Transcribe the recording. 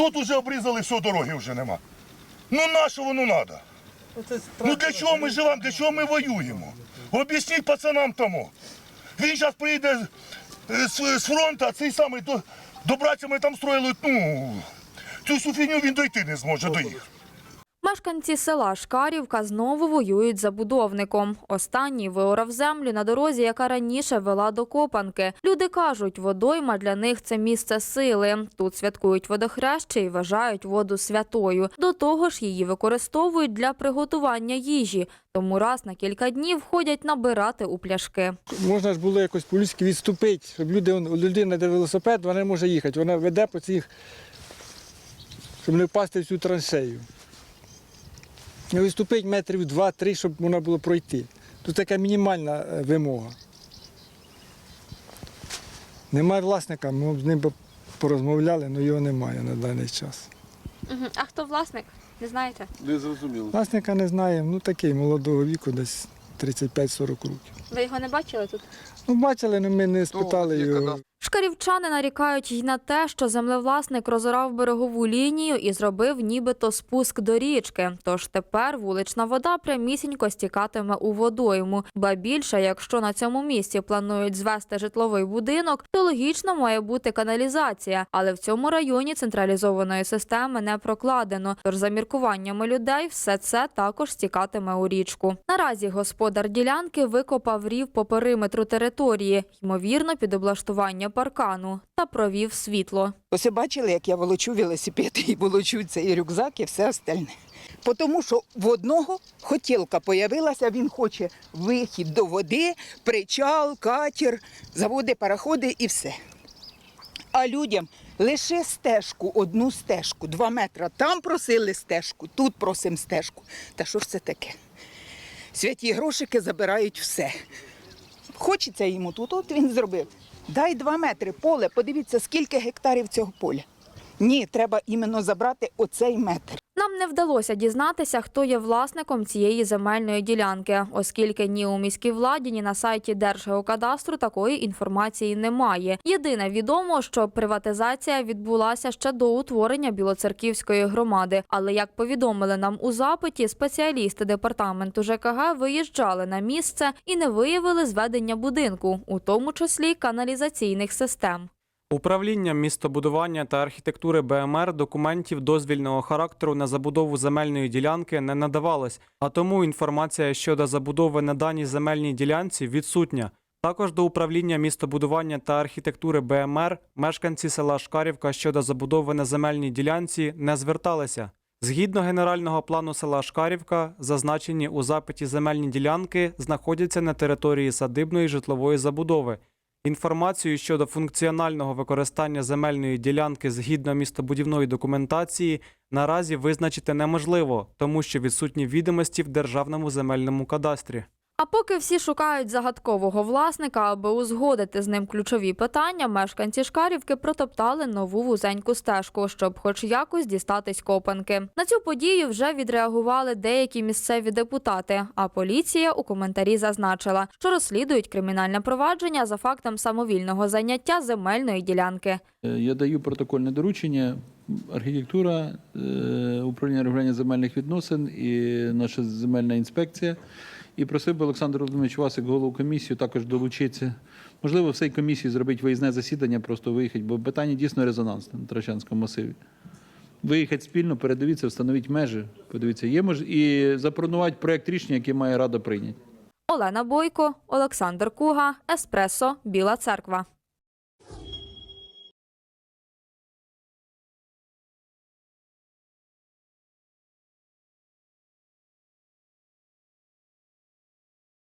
Тут уже обрізали все, дороги вже нема. Ну на що воно треба? Ну для чого ми живемо, для чого ми воюємо? Об'ясніть пацанам тому. Він зараз приїде з, з фронту, а цей самий до, до братцями там строїли, ну, цю суфіню він дойти не зможе до їх. Мешканці села Шкарівка знову воюють з забудовником. Останній виорав землю на дорозі, яка раніше вела до Копанки. Люди кажуть, водойма для них це місце сили. Тут святкують водохреща і вважають воду святою. До того ж, її використовують для приготування їжі. Тому раз на кілька днів ходять набирати у пляшки. Можна ж було якось по-людськи відступити, щоб люди, он, людина де велосипед, вона не може їхати. Вона веде по цих, щоб не впасти в цю траншею. І відступити метрів два-три, щоб можна було пройти. Тут така мінімальна е, вимога. Немає власника, ми б з ним порозмовляли, але його немає на даний час. А хто власник? Не знаєте? Не зрозуміло. Власника не знаємо, ну такий молодого віку, десь 35-40 років. Ви його не бачили тут? Ну, бачили, але ми не спитали його. Шкарівчани нарікають й на те, що землевласник розорав берегову лінію і зробив нібито спуск до річки. Тож тепер вулична вода прямісінько стікатиме у водойму. Ба більше, якщо на цьому місці планують звести житловий будинок, то логічно має бути каналізація. Але в цьому районі централізованої системи не прокладено. Тож за міркуваннями людей все це також стікатиме у річку. Наразі господар ділянки викопав рів по периметру території, ймовірно, під облаштування паркану, та провів світло. Ось бачили, як я волочу велосипед і волочу цей рюкзак і все остальне. Тому що в одного хотілка появилася, він хоче вихід до води, причал, катер, заводи, пароходи і все. А людям лише стежку, одну стежку, два метри. Там просили стежку, тут просимо стежку. Та що ж це таке? Святі грошики забирають все. Хочеться йому тут, от він зробив. Дай два метри поле, подивіться, скільки гектарів цього поля. Ні, треба іменно забрати оцей метр. Нам не вдалося дізнатися, хто є власником цієї земельної ділянки, оскільки ні у міській владі, ні на сайті Держгеокадастру такої інформації немає. Єдине відомо, що приватизація відбулася ще до утворення Білоцерківської громади. Але як повідомили нам у запиті, спеціалісти департаменту ЖКГ виїжджали на місце і не виявили зведення будинку, у тому числі каналізаційних систем. Управлінням містобудування та архітектури БМР документів дозвільного характеру на забудову земельної ділянки не надавалось, а тому інформація щодо забудови на даній земельній ділянці відсутня. Також до управління містобудування та архітектури БМР мешканці села Шкарівка щодо забудови на земельній ділянці не зверталися. Згідно генерального плану села Шкарівка, зазначені у запиті земельні ділянки знаходяться на території садибної житлової забудови. Інформацію щодо функціонального використання земельної ділянки згідно містобудівної документації наразі визначити неможливо, тому що відсутні відомості в державному земельному кадастрі. А поки всі шукають загадкового власника, аби узгодити з ним ключові питання, мешканці Шкарівки протоптали нову вузеньку стежку, щоб хоч якось дістатись копанки. На цю подію вже відреагували деякі місцеві депутати. А поліція у коментарі зазначила, що розслідують кримінальне провадження за фактом самовільного заняття земельної ділянки. Е, Я даю протокольне доручення. Архітектура, е, управління регулювання земельних відносин і наша земельна інспекція. І просив би Олександр Володимирович вас, як голову комісію, також долучитися. Можливо, в цій комісії зробити виїзне засідання, просто виїхати, бо питання дійсно резонансне на Трачанському масиві. Виїхати спільно, передивіться, встановіть межі, подивіться, є мож... і запропонувати проєкт рішення, який має рада прийняти. Олена Бойко, Олександр Куга, Еспресо, Біла Церква.